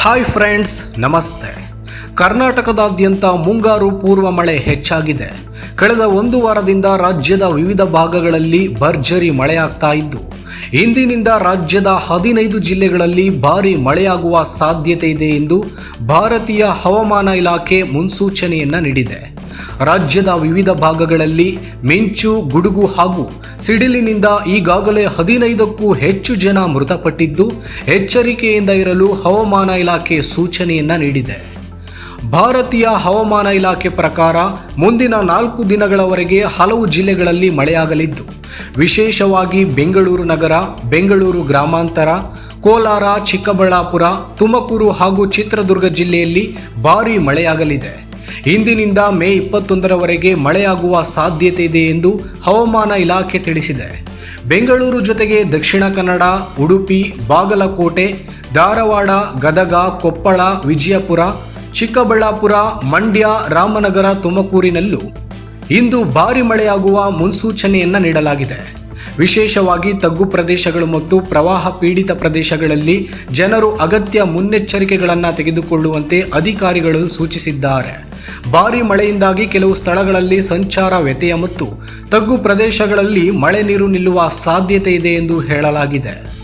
Hi friends ನಮಸ್ತೆ. ಕರ್ನಾಟಕದಾದ್ಯಂತ ಮುಂಗಾರು ಪೂರ್ವ ಮಳೆ ಹೆಚ್ಚಾಗಿದೆ. ಕಳೆದ ಒಂದು ವಾರದಿಂದ ರಾಜ್ಯದ ವಿವಿಧ ಭಾಗಗಳಲ್ಲಿ ಭರ್ಜರಿ ಮಳೆಯಾಗ್ತಾ ಇದ್ದು, ಇಂದಿನಿಂದ ರಾಜ್ಯದ ಹದಿನೈದು ಜಿಲ್ಲೆಗಳಲ್ಲಿ ಭಾರೀ ಮಳೆಯಾಗುವ ಸಾಧ್ಯತೆ ಇದೆ ಎಂದು ಭಾರತೀಯ ಹವಾಮಾನ ಇಲಾಖೆ ಮುನ್ಸೂಚನೆಯನ್ನು ನೀಡಿದೆ. ರಾಜ್ಯದ ವಿವಿಧ ಭಾಗಗಳಲ್ಲಿ ಮಿಂಚು, ಗುಡುಗು ಹಾಗೂ ಸಿಡಿಲಿನಿಂದ ಈಗಾಗಲೇ ಹದಿನೈದಕ್ಕೂ ಹೆಚ್ಚು ಜನ ಮೃತಪಟ್ಟಿದ್ದು, ಎಚ್ಚರಿಕೆಯಿಂದ ಇರಲು ಹವಾಮಾನ ಇಲಾಖೆ ಸೂಚನೆಯನ್ನ ನೀಡಿದೆ. ಭಾರತೀಯ ಹವಾಮಾನ ಇಲಾಖೆ ಪ್ರಕಾರ ಮುಂದಿನ ನಾಲ್ಕು ದಿನಗಳವರೆಗೆ ಹಲವು ಜಿಲ್ಲೆಗಳಲ್ಲಿ ಮಳೆಯಾಗಲಿದ್ದು, ವಿಶೇಷವಾಗಿ ಬೆಂಗಳೂರು ನಗರ, ಬೆಂಗಳೂರು ಗ್ರಾಮಾಂತರ, ಕೋಲಾರ, ಚಿಕ್ಕಬಳ್ಳಾಪುರ, ತುಮಕೂರು ಹಾಗೂ ಚಿತ್ರದುರ್ಗ ಜಿಲ್ಲೆಯಲ್ಲಿ ಭಾರೀ ಮಳೆಯಾಗಲಿದೆ. ಇಂದಿನಿಂದ ಮೇ ಇಪ್ಪತ್ತೊಂದರವರೆಗೆ ಮಳೆಯಾಗುವ ಸಾಧ್ಯತೆ ಇದೆ ಎಂದು ಹವಾಮಾನ ಇಲಾಖೆ ತಿಳಿಸಿದೆ. ಬೆಂಗಳೂರು ಜೊತೆಗೆ ದಕ್ಷಿಣ ಕನ್ನಡ, ಉಡುಪಿ, ಬಾಗಲಕೋಟೆ, ಧಾರವಾಡ, ಗದಗ, ಕೊಪ್ಪಳ, ವಿಜಯಪುರ, ಚಿಕ್ಕಬಳ್ಳಾಪುರ, ಮಂಡ್ಯ, ರಾಮನಗರ, ತುಮಕೂರಿನಲ್ಲೂ ಇಂದು ಭಾರಿ ಮಳೆಯಾಗುವ ಮುನ್ಸೂಚನೆಯನ್ನು ನೀಡಲಾಗಿದೆ. ವಿಶೇಷವಾಗಿ ತಗ್ಗು ಪ್ರದೇಶಗಳು ಮತ್ತು ಪ್ರವಾಹ ಪೀಡಿತ ಪ್ರದೇಶಗಳಲ್ಲಿ ಜನರು ಅಗತ್ಯ ಮುನ್ನೆಚ್ಚರಿಕೆಗಳನ್ನು ತೆಗೆದುಕೊಳ್ಳುವಂತೆ ಅಧಿಕಾರಿಗಳು ಸೂಚಿಸಿದ್ದಾರೆ. ಭಾರಿ ಮಳೆಯಿಂದಾಗಿ ಕೆಲವು ಸ್ಥಳಗಳಲ್ಲಿ ಸಂಚಾರ ವ್ಯತ್ಯಯ ಮತ್ತು ತಗ್ಗು ಪ್ರದೇಶಗಳಲ್ಲಿ ಮಳೆ ನೀರು ನಿಲ್ಲುವ ಸಾಧ್ಯತೆ ಇದೆ ಎಂದು ಹೇಳಲಾಗಿದೆ.